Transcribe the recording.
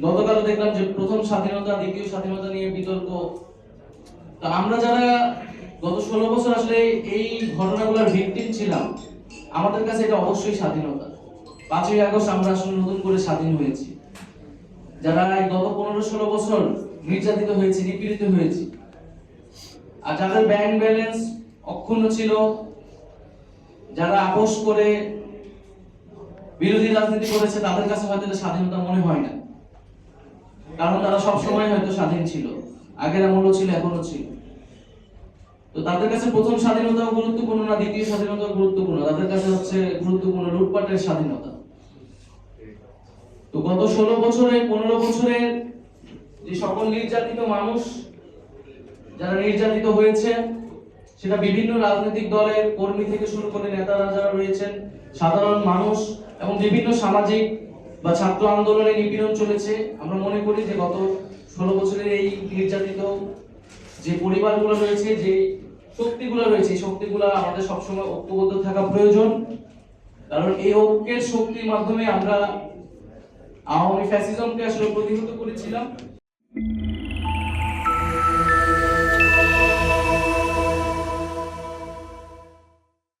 গতকাল দেখলাম যে প্রথম স্বাধীনতা, দ্বিতীয় স্বাধীনতা নিয়ে বিতর্ক। তা আমরা যারা গত ষোলো বছর আসলে এই ঘটনাগুলোর ভিকটিম ছিলাম, আমাদের কাছে এটা অবশ্যই স্বাধীনতা। পাঁচই আগস্ট আমরা আসলে নতুন করে স্বাধীন হয়েছি। যারা গত পনেরো ষোলো বছর নির্যাতিত হয়েছে, নিপীড়িত হয়েছে, আর যাদের ব্যাংক ব্যালেন্স অক্ষুণ্ণ ছিল, যারা আপোষ করে বিরোধী রাজনীতি করেছে, তাদের কাছে হয়তো স্বাধীনতা মনে হয় না। কারণ তারা সব সময় হয়তো স্বাধীন ছিল। আগের আমলও ছিল এখনও ছিল। তো তাদের কাছে প্রথম স্বাধীনতাও গুরুত্বপূর্ণ না দ্বিতীয় স্বাধীনতাও গুরুত্বপূর্ণ? তাদের কাছে হচ্ছে গুরুত্বপূর্ণ লুটপাটের স্বাধীনতা। তো গত ষোলো বছরে, পনেরো বছরে যে সকল নির্যাতিত মানুষ যারা নির্যাতিত হয়েছে, সেটা বিভিন্ন রাজনৈতিক দলের কর্মী থেকে শুরু করে নেতারা যারা রয়েছেন, সাধারণ মানুষ এবং বিভিন্ন সামাজিক বা ছাত্র আন্দোলনে নিপীড়ন চলেছে, আমরা মনে করি যে গত ষোলো বছরের এই নির্যাতিত যে পরিবারগুলো রয়েছে, যে শক্তিগুলো রয়েছে, এই শক্তিগুলো আমাদের সবসময় ঐক্যবদ্ধ থাকা প্রয়োজন। কারণ এই ঐক্যের শক্তির মাধ্যমে আমরা আওয়ামী ফ্যাসিজমকে আসলে প্রতিহত করেছিলাম।